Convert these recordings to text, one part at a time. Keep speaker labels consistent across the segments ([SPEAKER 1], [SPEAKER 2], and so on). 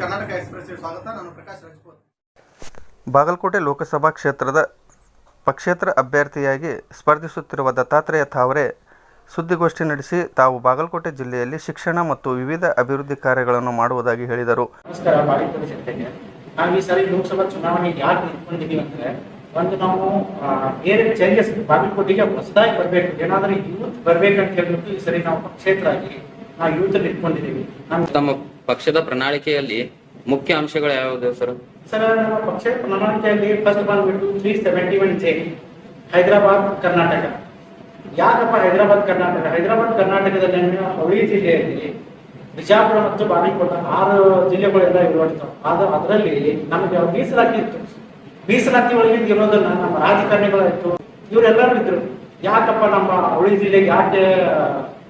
[SPEAKER 1] ಕರ್ನಾಟಕ ಎಕ್ಸ್ಪ್ರೆಸ್ಗೆ ಸ್ವಾಗತ. ನಾನು ಪ್ರಕಾಶ್ ರಾಜ್ಪೂತ್.
[SPEAKER 2] ಬಾಗಲಕೋಟೆ ಲೋಕಸಭಾ ಕ್ಷೇತ್ರದ ಪಕ್ಷೇತರ ಅಭ್ಯರ್ಥಿಯಾಗಿ ಸ್ಪರ್ಧಿಸುತ್ತಿರುವ ದತ್ತಾತ್ರೇಯ ತಾವರೆ ಸುದ್ದಿಗೋಷ್ಠಿ ನಡೆಸಿ ತಾವು ಬಾಗಲಕೋಟೆ ಜಿಲ್ಲೆಯಲ್ಲಿ ಶಿಕ್ಷಣ ಮತ್ತು ವಿವಿಧ ಅಭಿವೃದ್ಧಿ ಕಾರ್ಯಗಳನ್ನು ಮಾಡುವುದಾಗಿ ಹೇಳಿದರು.
[SPEAKER 3] ನಮಸ್ಕಾರ ಬಾಗಲಕೋಟೆ ಜನತೆಗೆ ನಾವು ಈ ಸಾರಿ ಲೋಕಸಭಾ ಚುನಾವಣೆಗೆ ಯಾಕೆ ನಿಂತ್ಕೊಂಡಿದ್ದೀವಿ ಅಂದ್ರೆ ಒಂದು ನಾವು ಬೇರೆ ಚೇಂಜಸ್ ಬಾಗಲಕೋಟೆಗೆ ಹೊಸದಾಗಿ ಬರಬೇಕು. ಏನಾದರೂ ಯೂತ್ ಬರಬೇಕಂತ ಹೇಳ್ಬಿಟ್ಟು ಈ ಸರಿ ನಾವು ಪಕ್ಷೇತರ ಆಗಿ ನಾವು ಯೂತ್ ಇಟ್ಕೊಂಡಿದ್ದೀವಿ ನಮ್ಮ
[SPEAKER 4] ತಮ್ಮ ಪಕ್ಷದ ಪ್ರಣಾಳಿಕೆಯಲ್ಲಿ ಮುಖ್ಯ ಅಂಶಗಳು ಯಾವುದು ಸರ್?
[SPEAKER 3] ಸರ್, ನಮ್ಮ ಪಕ್ಷ ಫಸ್ಟ್ ಬಂದ್ಬಿಟ್ಟು ತ್ರೀ ಸೆವೆಂಟಿ ಹೈದರಾಬಾದ್, ಕರ್ನಾಟಕ. ಯಾಕಪ್ಪ ಹೈದರಾಬಾದ್, ಕರ್ನಾಟಕ? ಹೈದರಾಬಾದ್, ಕರ್ನಾಟಕದಲ್ಲಿ ಹೌಳಿ ಜಿಲ್ಲೆಯಲ್ಲಿ ಬಿಜಾಪುರ ಮತ್ತು ಬಾಗಲಕೋಟೆ ಆರು ಜಿಲ್ಲೆಗಳೆಲ್ಲ ಇರುವಂತವು ಅದರಲ್ಲಿ ನಮಗೆ ಮೀಸಲಾತಿ ಇತ್ತು. ಮೀಸಲಾತಿ ಒಳಗಿಂದ ಇರೋದನ್ನ ನಮ್ಮ ರಾಜಕಾರಣಿಗಳಾಯ್ತು, ಇವರೆಲ್ಲರೂ ಇದ್ರು. ಯಾಕಪ್ಪ ನಮ್ಮ ಹೌಳಿ ಜಿಲ್ಲೆಗೆ ಯಾಕೆ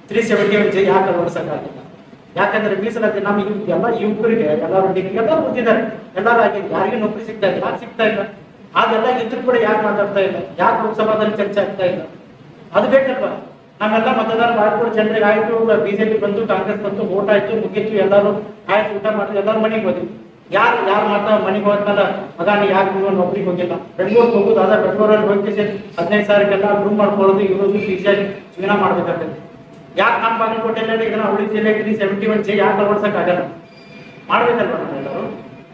[SPEAKER 3] ತ್ರೀ ಸೆವೆಂಟಿ ಒನ್ ಜೆ ಯಾಕೆ ಅಳವಡಿಸಕ್ಕಾಗಿಲ್ಲ ಯಾಕಂದ್ರೆ ಮೀಸಲಾತಿ ಇವ್- ಎಲ್ಲ ಯುವಕರಿಗೆ, ಎಲ್ಲರೂ ಡಿಗ್ರಿ, ಎಲ್ಲ ಓದಿದ್ದಾರೆ. ಎಲ್ಲರೂ ಆಗಿ ಯಾರಿಗೂ ನೌಕರಿ ಸಿಗ್ತಾ ಇಲ್ಲ ಯಾಕೆ ಸಿಗ್ತಾ ಇಲ್ಲ. ಅದೆಲ್ಲ ಇದ್ರು ಕೂಡ ಯಾಕೆ ಮಾತಾಡ್ತಾ ಇಲ್ಲ ಯಾಕೆ ಲೋಕಸಭಾದಲ್ಲಿ ಚರ್ಚೆ ಆಗ್ತಾ ಇಲ್ಲ. ಅದು ಬೇಕಲ್ವಾ? ನಮ್ಮೆಲ್ಲ ಮತದಾರ ಮಾಡ್ಕೊಂಡು ಜನರಿಗೆ ಆಯ್ತು ಬಿಜೆಪಿ ಬಂತು, ಕಾಂಗ್ರೆಸ್ ಬಂತು ಓಟ್ ಆಯ್ತು, ಮುಗೀತು, ಎಲ್ಲರೂ ಆಯ್ತು, ಊಟ ಮಾಡಿದ್ರು, ಎಲ್ಲರೂ ಮನೆಗೆ ಹೋದ್ವಿ. ಯಾರು ಯಾರು ಮಾತಾ ಮನೆಗೆ ಹೋದ್ಮೇಲೆ ಮಗ ನೀ ಯಾಕೆ ನೀವು ನೌಕರಿಗೆ ಹೋಗಿಲ್ಲ. ಬೆಂಗಳೂರಿಗೆ ಹೋಗುದು, ಅದ ಬೆಂಗಳೂರಲ್ಲಿ ಹೋಗಿ ಹದಿನೈದು ಸಾವಿರಕ್ಕೆಲ್ಲ ರೂಮ್ ಮಾಡ್ಕೊಳ್ಳೋದು, ಇರೋದು ಈಸಿಯಾಗಿ ಜೀವನ ಮಾಡ್ಬೇಕಾಗ್ತದೆ. ಯಾಕೆ ನಮ್ಮ ಬಾಗಲಕೋಟೆಯಲ್ಲಿ ಇದನ್ನ ಹುಳಿ ಜಿಲ್ಲೆ ತ್ರೀ ಸೆವೆಂಟಿ ಒನ್ ಜೆ ಯಾಕೆ ಅಳವಡಿಸಕ್ ಆಗಲ್ಲ? ಮಾಡ್ಬೇಕಲ್ವ ನಾವೆಲ್ಲರೂ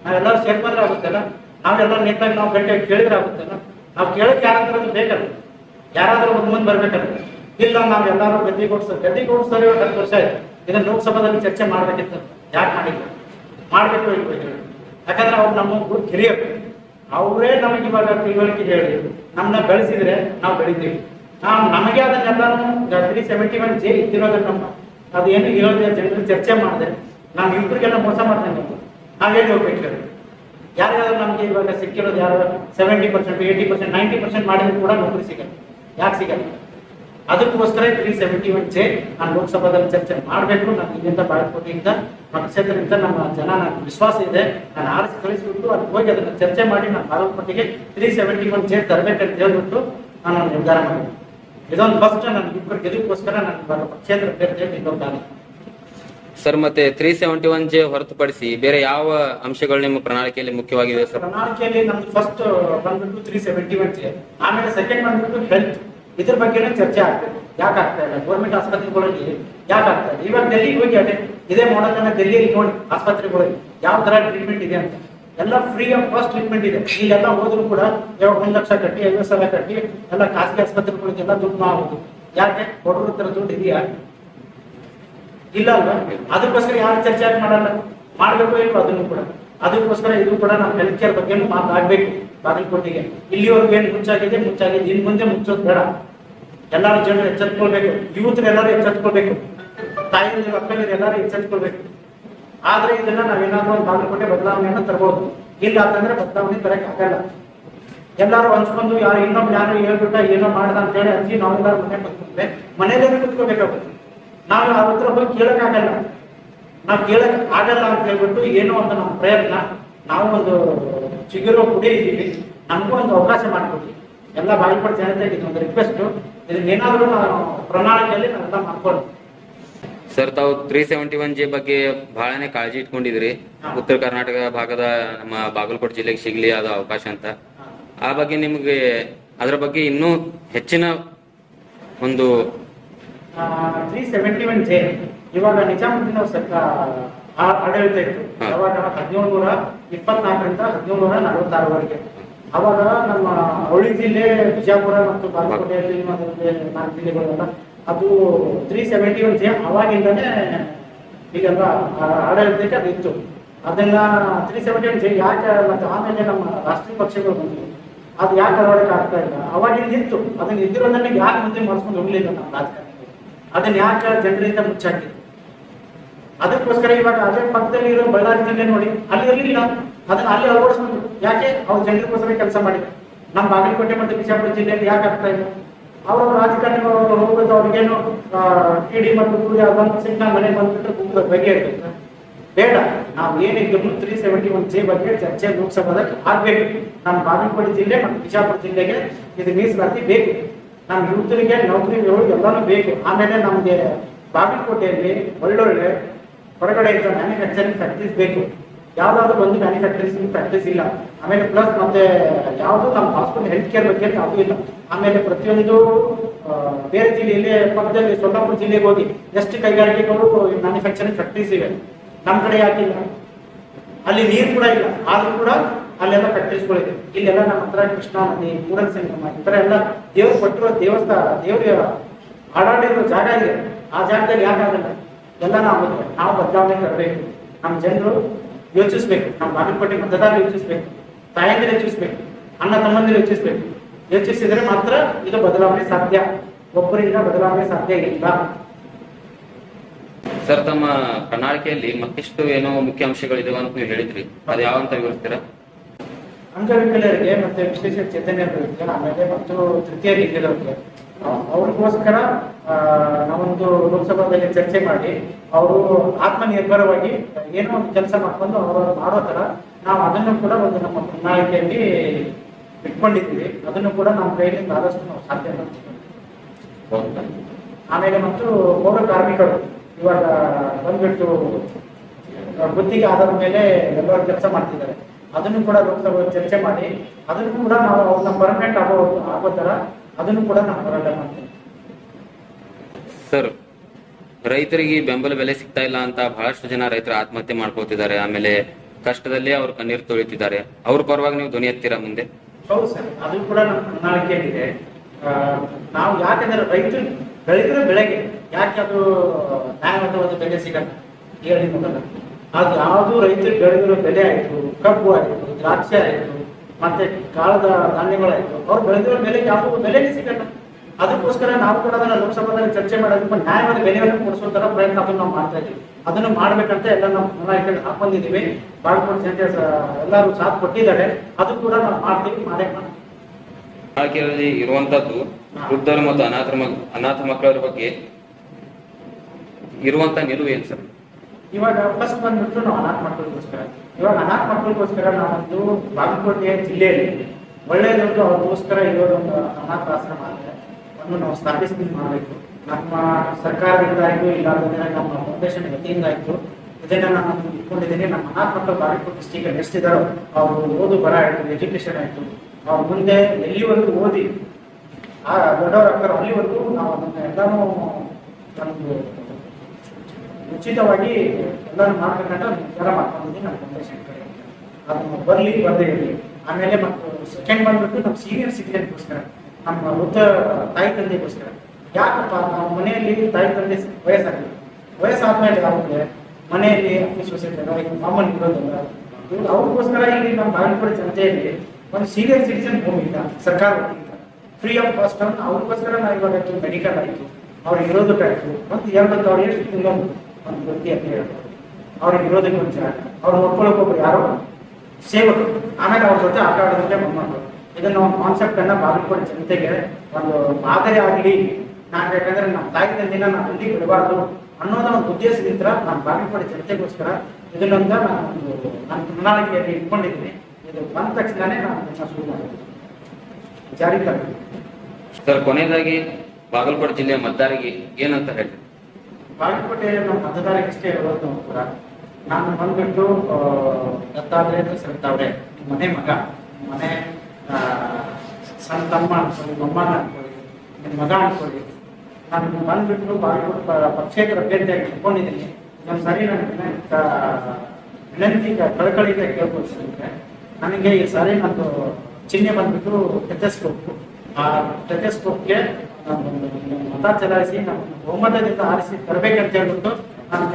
[SPEAKER 3] ನಾವೆಲ್ಲರೂ ಆಗುತ್ತಲ್ಲ? ನಾವೆಲ್ಲರೂ ನೆಟ್ಟಾಗಿ ನಾವು ಗಂಟೆ ಕೇಳಿದ್ರೆ ಆಗುತ್ತಲ್ಲ? ನಾವು ಕೇಳಕ್ ಯಾರಾದ್ರೂ ಬೇಕಲ್ಲ ಯಾರಾದರೂ ಒಂದು ಮುಂದೆ ಬರ್ಬೇಕಲ್ಲ ಇಲ್ಲ ನಾವೆಲ್ಲರೂ ಗದ್ದಿಗೋಡ್ಸ ಗದ್ದಿ ಇವಾಗ ಹತ್ತು ವರ್ಷ ಆಯ್ತು. ಇದನ್ನ ಲೋಕಸಭಾದಲ್ಲಿ ಚರ್ಚೆ ಮಾಡ್ಬೇಕಿತ್ತು ಯಾಕೆ ಮಾಡಿಲ್ಲ? ಮಾಡ್ಬೇಕು ಇಲ್ವೋ ಹೇಳಿ. ಯಾಕಂದ್ರೆ ಅವ್ರು ನಮ್ಮ ಹಿರಿಯರು ಅವರೇ ನಮಗೆ ಇವಾಗ ತಿಳುವಳಿಕೆ ಹೇಳಿ ನಮ್ಮನ್ನ ಬೆಳೆಸಿದ್ರೆ ನಾವು ಬೆಳಿತೀವಿ. ನಾವು ನಮಗೆ ಅದನ್ನೆಲ್ಲ ತ್ರೀ ಸೆವೆಂಟಿ ಒನ್ ಜೆ ಇದ್ದಿರೋದನ್ನ ಅದೇನು ಇರೋದೇ ಜನರು ಚರ್ಚೆ ಮಾಡಿದೆ. ನಾವು ಇಬ್ಬರಿಗೆಲ್ಲ ಮೋಸ ಮಾಡ್ತೇನೆ ನಾವೇನು ಹೋಗ್ಬೇಕು ಹೇಳಿ ಯಾರ್ಯಾರು ನಮಗೆ ಇವಾಗ ಸಿಕ್ಕಿರೋದು ಯಾರು? Seventy percent eighty percent ninety percent ಮಾಡಿದ್ರು ಕೂಡ ನೌಕರಿ ಸಿಗಲ್ಲ. ಯಾಕೆ ಸಿಗಲ್ಲ? ಅದಕ್ಕೋಸ್ಕರ ತ್ರೀ ಸೆವೆಂಟಿ ಒನ್ ಜೆ ನಾನು ಲೋಕಸಭಾದಲ್ಲಿ ಚರ್ಚೆ ಮಾಡಬೇಕು. ನಾನು ಇಲ್ಲಿಂದ ಬಾಗಲಕೋಟೆಯಿಂದ ಪಕ್ಷೇತರಿಂದ ನಮ್ಮ ಜನ ನನಗೆ ವಿಶ್ವಾಸ ಇದೆ. ನಾನು ಆರಿಸಿ ಕಳಿಸ್ಬಿಟ್ಟು ಅದಕ್ಕೆ ಹೋಗಿ ಅದನ್ನ ಚರ್ಚೆ ಮಾಡಿ ನಾನು ಬಾಗಲಕೋಟೆಗೆ ತ್ರೀ ಸೆವೆಂಟಿ ಒನ್ ಜೆ ತರಬೇಕಂತ ಹೇಳ್ಬಿಟ್ಟು ನಾನು ನಿರ್ಧಾರ ಮಾಡಿದೆ ಇದೊಂದು ಫಸ್ಟ್ ನನ್ನ ಇಬ್ಬರು ಗೆಲುವಿಗೋಸ್ಕರ ನಾನು ನಿಲ್ಲೋದಾನೆ
[SPEAKER 4] ಸರ್ ಮತ್ತೆ ತ್ರೀ ಸೆವೆಂಟಿ ಒನ್ ಜೆ ಹೊರತುಪಡಿಸಿ ಬೇರೆ ಯಾವ ಅಂಶಗಳು ನಿಮ್ಮ ಪ್ರಣಾಳಿಕೆಯಲ್ಲಿ ಮುಖ್ಯವಾಗಿದೆ ಸರ್?
[SPEAKER 3] ಪ್ರಣಾಳಿಕೆಯಲ್ಲಿ ನಮ್ದು ಫಸ್ಟ್ ಬಂದ್ಬಿಟ್ಟು ತ್ರೀ ಸೆವೆಂಟಿ ಒನ್ ಜೆ ಆಮೇಲೆ ಸೆಕೆಂಡ್ ಬಂದ್ಬಿಟ್ಟು ಹೆಲ್ತ್ ಇದ್ರ ಬಗ್ಗೆನೇ ಚರ್ಚೆ ಆಗ್ತದೆ. ಯಾಕೆ ಆಗ್ತಾ ಇಲ್ಲ? ಗೌರ್ಮೆಂಟ್ ಆಸ್ಪತ್ರೆಗಳಲ್ಲಿ ಯಾಕೆ ಆಗ್ತಾ ಇದೆ ಇವಾಗ ಡೆಲ್ಲಿಗೆ ಹೋಗಿ ಅದೇ ಇದೇ ಮಾಡೋದನ್ನ ಡೆಲ್ಲಿಯಲ್ಲಿ ನೋಡಿ ಆಸ್ಪತ್ರೆಗಳಲ್ಲಿ. ಯಾವ ತರ ಟ್ರೀಟ್ಮೆಂಟ್ ಇದೆ ಅಂತ. ಎಲ್ಲ ಫ್ರೀ ಆಫ್ ಕಾಸ್ಟ್ ಟ್ರೀಟ್ಮೆಂಟ್ ಇದೆ. ಇಲ್ಲೆಲ್ಲ ಹೋದ್ರು ಕೂಡ ಎರಡು ಒಂದ್ ಲಕ್ಷ ಕಟ್ಟಿ ಐವತ್ತು ಸಾವಿರ ಕಟ್ಟಿ, ಎಲ್ಲ ಖಾಸಗಿ ಆಸ್ಪತ್ರೆಗಳಿಗೆಲ್ಲ ದುಡ್ಡು ಮಾಡೋದು ಯಾಕೆ? ಕೊಡೋರ ಹತ್ರ ದುಡ್ಡು ಇದೆಯಾ? ಇಲ್ಲ ಅದಕ್ಕೋಸ್ಕರ ಯಾರು ಚರ್ಚೆ ಮಾಡಲ್ಲ. ಮಾಡಬೇಕು ಇಲ್ವಾ ಅದನ್ನು ಕೂಡ. ಅದಕ್ಕೋಸ್ಕರ ಇದು ಕೂಡ ನಮ್ಮ ಹೆಲ್ತ್ ಕೇರ್ ಬಗ್ಗೆ ಮಾತಾಡ್ಬೇಕು ಬಾಗಲಕೋಟೆಗೆ. ಇಲ್ಲಿವರೆಗೂ ಏನು ಮುಚ್ಚಾಗಿದೆ? ಮುಚ್ಚಾಗಿದೆ. ಇನ್ ಮುಂದೆ ಮುಚ್ಚೋದು ಬೇಡ. ಎಲ್ಲರೂ ಜನರು ಎಚ್ಚೆತ್ಕೊಳ್ಬೇಕು. ಯೂತ್ರೆಲ್ಲರೂ ಎಚ್ಚೆತ್ಕೊಳ್ಬೇಕು. ತಾಯಿಯರು ಮಕ್ಕಳಿಗೆ ಎಲ್ಲರೂ ಎಚ್ಚೆತ್ಕೊಳ್ಬೇಕು. ಆದ್ರೆ ಇದನ್ನ ನಾವೇನಾದ್ರೂ ಒಂದು ಬಾಗಲಕೋಟೆ ಬದಲಾವಣೆಯನ್ನು ತರಬಹುದು ಇಲ್ಲ ಅಂತಂದ್ರೆ ಬದಲಾವಣೆ ತರಕ್ ಆಗಲ್ಲ. ಎಲ್ಲರೂ ಹಂಚ್ಕೊಂಡು ಯಾರು ಇನ್ನೊಮ್ಮೆ ಯಾರು ಹೇಳ್ಬಿಟ್ಟ ಏನೋ ಮಾಡ್ದ ಅಂತ ಹೇಳಿ ಅಜ್ಜಿ ನಾವೆಲ್ಲರೂ ಮನೆ ಕುತ್ಕೊಂಡ್ರೆ ಮನೆಯಲ್ಲೇ ಕುತ್ಕೋಬೇಕಾಗುತ್ತೆ ನಾವು ಅವ್ರ ಹತ್ರ ಹೋಗಿ ಕೇಳಕ್ ಆಗಲ್ಲ. ನಾವು ಕೇಳಕ್ ಆಗಲ್ಲ ಅಂತ ಹೇಳ್ಬಿಟ್ಟು ಏನೋ ಒಂದು ನಮ್ಮ ಪ್ರಯತ್ನ. ನಾವು ಒಂದು ಚಿಗುರು ಕುಡಿಯಿದ್ದೀವಿ ನಮಗೂ ಒಂದು ಅವಕಾಶ ಮಾಡಿಕೊಡಿ. ಎಲ್ಲ ಬಾಗಲಕೋಟೆ ಜನತೆಗೆ ಇದೊಂದು ರಿಕ್ವೆಸ್ಟ್ ಇದನ್ನ ಏನಾದ್ರೂ ಪ್ರಣಾಳಿಕೆಯಲ್ಲಿ ನಾವೆಲ್ಲ ಮಾಡ್ಕೊಂಡು
[SPEAKER 4] ಸರ್ ತಾವು ತ್ರೀ ಸೆವೆಂಟಿ ಒನ್ ಜೆ ಬಗ್ಗೆ ಬಹಳನೇ ಕಾಳಜಿ ಇಟ್ಕೊಂಡಿದ್ರಿ ಉತ್ತರ ಕರ್ನಾಟಕ ಭಾಗದ ನಮ್ಮ ಬಾಗಲಕೋಟೆ ಜಿಲ್ಲೆಗೆ ಸಿಗ್ಲಿ ಅದು ಅವಕಾಶ ಅಂತ. ಆ ಬಗ್ಗೆ ನಿಮಗೆ ಅದರ ಬಗ್ಗೆ ಇನ್ನೂ ಹೆಚ್ಚಿನ ಒಂದು
[SPEAKER 3] ತ್ರೀ ಸೆವೆಂಟಿ ಒನ್ ಜೆ ಇವಾಗ ನಿಜಾಮುದ್ದೀನ್ ಅವ್ರ ಆಡಳಿತ ಇತ್ತು. ಅವಾಗ ಹದಿನೇಳು ನೂರ ಇಪ್ಪತ್ನಾಲ್ಕರಿಂದ ಹದಿನೇಳು ನೂರ ನಲವತ್ತಾರವರೆಗೆ. ಅವಾಗ ನಮ್ಮ ಅವಳಿ ಜಿಲ್ಲೆ ಬಿಜಾಪುರ ಮತ್ತು ಬಾಗಲಕೋಟೆಯಲ್ಲಿ ನಾಲ್ಕು ಜಿಲ್ಲೆಗಳೆಲ್ಲ ಅದು ತ್ರೀ ಸೆವೆಂಟಿ ಒನ್ ಜೆ ಅವಾಗಿಂದನೇ ಈಗೆಲ್ಲ ಆಡಳಿತಕ್ಕೆ ಅದು ಇತ್ತು. ಅದನ್ನ ತ್ರೀ ಸೆವೆಂಟಿ ಒನ್ ಜೆ ಯಾಕೆ ಮತ್ತೆ ಆಮೇಲೆ ನಮ್ಮ ರಾಷ್ಟ್ರೀಯ ಪಕ್ಷಗಳು ಬಂದಿವೆ. ಅದು ಯಾಕೆ ಅಳವಡಿಕೆ ಆಗ್ತಾ ಇಲ್ಲ? ಅವಾಗಿಂದ ಇತ್ತು. ಅದನ್ನ ಇದ್ದಿರೋದನ್ನ ಯಾಕೆ ಮುಂದೆ ಮಾಡಿಸ್ಕೊಂಡು ಹೋಗ್ಲಿಲ್ಲ ನಮ್ಮ ರಾಜಕಾರಣಿ ಅದನ್ನ ಯಾಕೆ ಜನರಿಂದ ಮುಚ್ಚಾಕಿ? ಅದಕ್ಕೋಸ್ಕರ ಇವಾಗ ಅದೇ ಪಕ್ಕದಲ್ಲಿ ಇರೋ ಬಳ್ಳಾರಿ ಜಿಲ್ಲೆ ನೋಡಿ, ಅಲ್ಲಿ ಇರಲಿಲ್ಲ. ಅದನ್ನ ಅಲ್ಲಿ ಅಳವಡಿಸ್ಕೊಂಡು, ಯಾಕೆ? ಅವ್ರು ಜನರಿಗೋಸ್ಕರ ಕೆಲಸ ಮಾಡಿದ್ರು. ನಮ್ಮ ಬಾಗಲಕೋಟೆ ಮತ್ತು ಬಿಜಾಪುರ ಜಿಲ್ಲೆಯಲ್ಲಿ ಯಾಕೆ ಆಗ್ತಾ ಇಲ್ಲ? ಅವರು ರಾಜಕಾರಣ ಹೋಗೋದು ಅವ್ರಿಗೇನು ಟಿಡಿ ಮತ್ತು ಕೂಡಿ ಬಂದು ಸಿಕ್ಕ ಮನೆ ಬಂದ್ಬಿಟ್ಟು ಕೂಗೋದು ಬಗ್ಗೆ ಬೇಡ, ನಾವು ಏನಿದ್ರು ತ್ರೀ ಸೆವೆಂಟಿ ಒನ್ ಜೆ ಬಗ್ಗೆ ಚರ್ಚೆ ಲೋಕಸಭಾದಲ್ಲಿ ಆಗ್ಬೇಕು ನಮ್ಮ ಬಾಗಲಕೋಟೆ ಜಿಲ್ಲೆ ಮತ್ತು ಬಿಜಾಪುರ ಜಿಲ್ಲೆಗೆ ಇದು ಮೀಸಲಾತಿ ಬೇಕು. ನಮ್ಮ ಯುವಕರಿಗೆ ನೌಕರಿ ಎಲ್ಲಾನು ಬೇಕು. ಆಮೇಲೆ ನಮಗೆ ಬಾಗಲಕೋಟೆಯಲ್ಲಿ ಒಳ್ಳೊಳ್ಳೆ ಹೊರಗಡೆ ಇದ್ದ ಮ್ಯಾನುಫ್ಯಾಕ್ಚರಿಂಗ್ ಫ್ಯಾಕ್ಟ್ರೀಸ್ ಬೇಕು. ಯಾವ್ದಾದ್ರು ಒಂದು ಮ್ಯಾನುಫ್ಯಾಕ್ಚರಿಂಗ್ ಪ್ರಾಕ್ಟೀಸ್ ಇಲ್ಲ. ಆಮೇಲೆ ಪ್ಲಸ್ ಮತ್ತೆ ಯಾವುದು ನಮ್ಮ ಹಾಸ್ಪಿಟಲ್ ಹೆಲ್ತ್ ಕೇರ್ ಬಗ್ಗೆ ಯಾವುದೂ ಇಲ್ಲ. ಆಮೇಲೆ ಪ್ರತಿಯೊಂದು ಬೇರೆ ಜಿಲ್ಲೆಯಲ್ಲಿ, ಪಕ್ಕದಲ್ಲಿ ಸೊಲ್ಲಾಪುರ ಜಿಲ್ಲೆಗೆ ಹೋಗಿ ಎಷ್ಟು ಕೈಗಾರಿಕೆಗಳು ಮ್ಯಾನುಫ್ಯಾಕ್ಚರಿಂಗ್ ಫ್ಯಾಕ್ಟ್ರೀಸ್ ಇವೆ. ನಮ್ಮ ಕಡೆ ಯಾಕಿಲ್ಲ ಅಲ್ಲಿ ನೀರು ಕೂಡ ಇಲ್ಲ. ಆದ್ರೂ ಕೂಡ ಅಲ್ಲೆಲ್ಲ ಫ್ಯಾಕ್ಟ್ರೀಸ್ಗಳಿದೆ ಇಲ್ಲೆಲ್ಲ ನಮ್ಮ ಹತ್ರ ಕೃಷ್ಣ ನದಿ, ಪೂರನ್ ಸಂಗಮ, ಈ ತರ ಎಲ್ಲ ದೇವ್ರು ಕೊಟ್ಟಿರೋ ದೇವಸ್ಥಾನ, ದೇವ್ರ ಆಡಾಡಿರೋ ಜಾಗ ಇದೆ. ಆ ಜಾಗದಲ್ಲಿ ಯಾಕಾಗಲ್ಲ ಎಲ್ಲ ನಾವು ನಾವು ಬದಲಾವಣೆ ತರಬೇಕು. ನಮ್ಮ ಜನರು ಯೋಚಿಸ್ಬೇಕು. ನಾವು ಬಾಗಲಕೋಟೆ ಮತದಾರ ಯೋಚಿಸ್ಬೇಕು. ತಾಯಂದಿರು ಯೋಚಿಸ್ಬೇಕು. ಅಣ್ಣ ತಮ್ಮಂದಿರು ಯೋಚಿಸ್ಬೇಕು. ಯೋಚಿಸಿದ್ರೆ ಮಾತ್ರ ಇದು ಬದಲಾವಣೆ ಸಾಧ್ಯ. ಒಬ್ಬರಿಂದ ಬದಲಾವಣೆ ಸಾಧ್ಯ ಇಲ್ಲ.
[SPEAKER 4] ಸರ್ ತಮ್ಮ ಪ್ರಣಾಳಿಕೆಯಲ್ಲಿ ಮತ್ತಿಷ್ಟು ಏನೋ ಮುಖ್ಯ ಅಂಶಗಳಿದಾವೆ ಅಂತ ನೀವು ಹೇಳಿದ್ರಿ. ಅದು ಯಾವ ಅಂತ ವಿವರಿಸ್ತೀರಾ?
[SPEAKER 3] ಅಂಗವಿಕಲರಿಗೆ ಮತ್ತೆ ವಿಶೇಷ ಚೇತನ್ಯರಿಗೆ ಆಮೇಲೆ ಮತ್ತು ತೃತೀಯ ಲಿಂಗದವರಿಗೆ. ಅವ್ರಿಗೋಸ್ಕರ ನಾವೊಂದು ಲೋಕಸಭಾದಲ್ಲಿ ಚರ್ಚೆ ಮಾಡಿ ಅವರು ಆತ್ಮನಿರ್ಭರವಾಗಿ ಏನೋ ಒಂದು ಕೆಲಸ ಮಾಡ್ಕೊಂಡು ಅವರು ಮಾಡೋ ಥರ ನಾವು ಅದನ್ನು ಕೂಡ ಒಂದು ನಮ್ಮ ಪ್ರಣಾಳಿಕೆಯಲ್ಲಿ ಇಟ್ಕೊಂಡಿದ್ದೀವಿ. ಅದನ್ನು ಕೂಡ ನಮ್ಮ ಕೈಲಿಂದ ಆದಷ್ಟು ನಾವು ಸಾಧ್ಯ ಆಮೇಲೆ ಮತ್ತು ಪೌರ ಕಾರ್ಮಿಕರು ಇವಾಗ ಬಂದ್ಬಿಟ್ಟು ಗುತ್ತಿಗೆ ಆಧಾರದ ಮೇಲೆ ಎಲ್ಲರೂ ಕೆಲಸ ಮಾಡ್ತಿದ್ದಾರೆ. ಅದನ್ನು ಕೂಡ ಲೋಕಸಭೆ ಚರ್ಚೆ ಮಾಡಿ, ಅದನ್ನು ಕೂಡ ನಾವು ಅವ್ರನ್ನ ಪರ್ಮನೆಂಟ್ ಆಗೋ ಆಗೋ ಥರ ಅದನ್ನು ಕೂಡ ನಾವು ಹೋರಾಟ ಮಾಡ್ತೀವಿ.
[SPEAKER 4] ಸರ್, ರೈತರಿಗೆ ಬೆಂಬಲ ಬೆಲೆ ಸಿಗ್ತಾ ಇಲ್ಲ ಅಂತ ಬಹಳಷ್ಟು ಜನ ರೈತರು ಆತ್ಮಹತ್ಯೆ ಮಾಡ್ಕೋತಿದ್ದಾರೆ. ಆಮೇಲೆ ಕಷ್ಟದಲ್ಲಿ ಅವ್ರು ಕಣ್ಣೀರು ತೊಳಿತಿದ್ದಾರೆ. ಅವ್ರ ಪರವಾಗಿ ನೀವು ಧ್ವನಿ ಎತ್ತೀರಾ ಮುಂದೆ?
[SPEAKER 3] ಹೌದು ಸರ್, ಅದು ಕೂಡ ಕೇಳಿದೆ ನಾವು ಯಾಕಂದ್ರೆ ರೈತರು ಬೆಳೆದಿರೋ ಬೆಳೆಗೆ ಯಾಕೆ ಅದು, ನ್ಯಾಯಯುತವಾದ ಬೆಲೆ ಸಿಗಲ್ಲ? ಹೇಳಿ ಅದು ಯಾವುದು ರೈತರು ಬೆಳೆದಿರೋ ಬೆಲೆ ಆಯ್ತು, ಕಬ್ಬು ಆಯ್ತು, ದ್ರಾಕ್ಷಿ ಆಯ್ತು, ಮತ್ತೆ ಕಾಳದ ಧಾನ್ಯಗಳಾಯ್ತು, ಅವ್ರು ಬೆಳೆದಿರೋ ಬೆಲೆಗೆ ಯಾವುದು ಬೆಲೆನೇ ಸಿಗಲ್ಲ. ಅದಕ್ಕೋಸ್ಕರ ನಾವು ಕೂಡ ಅದನ್ನ ಲೋಕಸಭಾದಲ್ಲಿ ಚರ್ಚೆ ಮಾಡೋದಕ್ಕೆ ನ್ಯಾಯವಾದ ಬೆಲೆಯನ್ನು ಕೊಡಿಸೋ ತರ ಪ್ರಯತ್ನ ಅದನ್ನು ನಾವು ಮಾಡ್ತಾ ಇದ್ದೀವಿ. ಅದನ್ನು ಮಾಡ್ಬೇಕಂತ ಎಲ್ಲ ನಾವು ನಾಯಕರು ಹಾಕೊಂಡಿದ್ದೀವಿ ಬಾಳ್ಕೊಂಡು ಜನತೆ ಎಲ್ಲರೂ ಸಾಥ್ ಕೊಟ್ಟಿದ್ದಾರೆ. ಅದು ಕೂಡ ನಾವು ಮಾಡ್ತೀವಿ ಮಾಡೇ ಮಾಡ್ತೀವಿ.
[SPEAKER 4] ಇರುವಂತದ್ದು ವೃದ್ಧರು ಮತ್ತು ಅನಾಥ ಅನಾಥ ಮಕ್ಕಳ ಬಗ್ಗೆ ಇರುವಂತ ನಿಲುವು ಏನ್ ಸರ್?
[SPEAKER 3] ಇವಾಗ ಫಸ್ಟ್ ಬಂದ್ಬಿಟ್ಟು ನಾವು ಅನಾಥ ಮಕ್ಕಳಿಗೋಸ್ಕರ. ಇವಾಗ ಅನಾಥ ಮಕ್ಕಳಿಗೋಸ್ಕರ ನಾವೊಂದು ಬಾಗಲಕೋಟೆ ಜಿಲ್ಲೆಯಲ್ಲಿ ಒಳ್ಳೆಯದೊಂದು ಅವ್ರಿಗೋಸ್ಕರ ಇರೋದೊಂದು ಅನಾಥ ಆಶ್ರಮ ಒಂದು ನಾವು ಸ್ಥಾಪಿಸಿ ಮಾಡಬೇಕು. ನಮ್ಮ ಸರ್ಕಾರದಿಂದ ಆಯ್ತು ಇಲ್ಲಾಂದ್ರೆ ನಮ್ಮ ಫೌಂಡೇಶನ್ ವತಿಯಿಂದ ಆಯಿತು, ಇದನ್ನು ನಾನು ಇಟ್ಕೊಂಡಿದ್ದೀನಿ. ನಮ್ಮ ಮಕ್ಕಳು ಬಾಗಲಕೋಟೆ ಡಿಸ್ಟಿಕ್ ಎಷ್ಟಿದ್ದಾರೋ, ಅವರು ಓದು, ಬರ ಆಯಿತು ಎಜುಕೇಶನ್ ಆಯಿತು. ಅವ್ರು ಮುಂದೆ ಎಲ್ಲಿವರೆಗೂ ಓದಿ, ಆ ದೊಡ್ಡವರ ಅಕ್ಕರು ಅಲ್ಲಿವರೆಗೂ ನಾವು ಅದನ್ನು ಎಲ್ಲರೂ ನಮಗೆ ಉಚಿತವಾಗಿ ಎಲ್ಲರೂ ಮಾಡ್ಬೇಕಂತ ನಿರ್ಧಾರ ಮಾಡ್ಕೊಂಡಿದ್ದೀನಿ ನಮ್ಮ ಫೌಂಡೇಶನ್ ಕಡೆ. ಅದನ್ನು ಬರಲಿ, ಬರದೇ ಇರಲಿ. ಆಮೇಲೆ ಮತ್ತು ಸೆಕೆಂಡ್ ಬಂದ್ಬಿಟ್ಟು ನಮ್ಮ ಸೀನಿಯರ್ ಸಿಟಿಜನ್ಗೋಸ್ಕರ ನಮ್ಮ ವೃದ್ಧ ತಾಯಿ ತಂದೆಗೋಸ್ಕರ. ಯಾಕಪ್ಪ, ನಾವು ಮನೆಯಲ್ಲಿ ತಾಯಿ ತಂದೆ ವಯಸ್ಸಾಗಿದೆ ವಯಸ್ಸಾದ್ಮೇಲೆ ಅವ್ರಿಗೆ ಮನೆಯಲ್ಲಿ ಅಕ್ಕಿ ಸೊಸೈಟಿ ಕಾಮನ್ ಇರೋದಿಲ್ಲ, ಇವ್ರು ಅವ್ರಿಗೋಸ್ಕರ ಇಲ್ಲಿ ನಮ್ಮ ಬಾಗಲಕೋಟೆ ಜನತೆಯಲ್ಲಿ ಒಂದು ಸೀನಿಯರ್ ಸಿಟಿಜನ್ ಹೋಮ್ ಇಲ್ಲ, ಸರ್ಕಾರ ಫ್ರೀ ಆಫ್ ಕಾಸ್ಟ್ ಅಂತ ಅವ್ರಿಗೋಸ್ಕರ ನಾವು ಇವಾಗ ಮೆಡಿಕಲ್ ಆಯಿತು ಅವ್ರಿಗೆ ಇರೋದಕ್ಕಾಯ್ತು ಮತ್ತು ಎಂಬತ್ತು ಅವ್ರು ಎಷ್ಟು ತಿಂಗಳು ಒಂದು ವೃತ್ತಿ ಅಂತ ಹೇಳ್ಬೋದು. ಅವ್ರಿಗೆ ಇರೋದಕ್ಕೆ ಒಂದು ಜಾಗ ಅವ್ರು ಒಬ್ರು ಯಾರೋ ಸೇವಕರು. ಆಮೇಲೆ ಅವ್ರ ಜೊತೆ ಆಟ ಆಡೋದಕ್ಕೆ ಮೊಮ್ಮಕ್ಕಳು ಇದನ್ನ ಕಾನ್ಸೆಪ್ಟ್ ಅನ್ನ ಬಾಗಲಕೋಟೆ ಜನತೆಗೆ ಒಂದು ಮಾದರಿ ಆಗಲಿ. ನಾನು ಯಾಕಂದ್ರೆ ನಮ್ಮ ತಾಯಿ ತಂದಿನ ನಾನು ಅಲ್ಲಿ ಬಿಡಬಾರ್ದು ಅನ್ನೋದ ಒಂದು ಉದ್ದೇಶದಿಂದ ನಾನು ಬಾಗಲಕೋಟೆ ಜನತೆಗೋಸ್ಕರ ಇದನ್ನೊಂದ ನಾನು ನನ್ನ ಪ್ರಣಾಳಿಕೆಯಲ್ಲಿ ಇಟ್ಕೊಂಡಿದ್ದೀನಿ. ಇದು ಬಂದ ತಕ್ಷಣನೇ ನಾನು ಇದನ್ನ ಶುರು ಮಾಡಿದ್ದೀನಿ ಜಾರಿ ತರಬೇಕು
[SPEAKER 4] ಸರ್ ಕೊನೆಯದಾಗಿ ಬಾಗಲಕೋಟೆ ಜಿಲ್ಲೆಯ ಮತದಾರಿಗೆ ಏನಂತ ಹೇಳಿ?
[SPEAKER 3] ಬಾಗಲಕೋಟೆ ನಮ್ಮ ಮತದಾರರಿಗೆ ಇಷ್ಟೇ ಹೇಳೋದು ಕೂಡ ನಾನು ಬಂದ್ಬಿಟ್ಟು ದತ್ತಾತ್ರೇಯ ಸರಿತಾವ್ರೆ ಮನೆ ಮಗ. ಮನೆ ಸಣ್ಣ ತಮ್ಮ ಅನ್ಕೊಳ್ಳಿ, ಮೊಮ್ಮಗ ಅನ್ಕೊಳ್ಳಿ ನಿಮ್ಮ ಮಗ ಅನ್ಕೊಳ್ಳಿ. ನಾನು ಬಂದ್ಬಿಟ್ಟು ಬಾಗಲಕೋಟೆ ಪಕ್ಷೇತರ ಅಭ್ಯರ್ಥಿಯಾಗಿ ಇಟ್ಕೊಂಡಿದ್ದೀನಿ ನಮ್ಮ ಸರಿ ನನ್ನ ವಿನಂತಿ ಕಳಕಳಿಯಿಂದ ಕೇಳ್ಕೊಳ್ತೀನಿ ನನಗೆ ಈ ಸರಿ ನಂದು ಚಿಹ್ನೆ ಬಂದ್ಬಿಟ್ಟು ಟೆಥಸ್ಕೋಪ್. ಆ ಟೆಥಸ್ಕೋಪ್ಗೆ ನಾನು ಮತ ಚಲಾಯಿಸಿ ನಮ್ಮ ಬಹುಮತದಿಂದ ಆರಿಸಿ ತರಬೇಕಂತ ಹೇಳ್ಬಿಟ್ಟು ನಾನು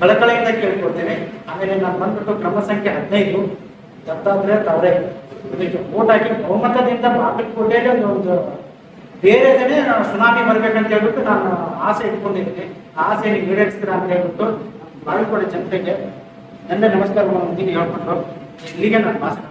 [SPEAKER 3] ಕಳಕಳಿಯಿಂದ ಕೇಳ್ಕೊಳ್ತೇನೆ. ಆಮೇಲೆ ನಾನು ಬಂದ್ಬಿಟ್ಟು ಕ್ರಮ ಸಂಖ್ಯೆ ಹದಿನೈದು. ದತ್ತಾತ್ರೇಯ ತಾವ್ರೆ. ವೋಟ್ ಹಾಕಿ ಬಹುಮತದಿಂದ ಬಾಗಲಕೋಟೆಯಲ್ಲಿ ಒಂದು ಬೇರೆದೇನೆ ಸುನಾಮಿ ಬರ್ಬೇಕಂತ ಹೇಳ್ಬಿಟ್ಟು ನಾನು ಆಸೆ ಇಟ್ಕೊಂಡಿದ್ದೀನಿ. ಆಸೆ ಈಡೇರಿಸ್ತೀರಾ ಅಂತ ಹೇಳ್ಬಿಟ್ಟು ಬಾಗಲಕೋಟೆ ಜನತೆಗೆ ನನ್ನ ನಮಸ್ಕಾರವನ್ನು ಹೇಳ್ಕೊಂಡು ಇಲ್ಲಿಗೆ ನಾನು ಭಾಷಣ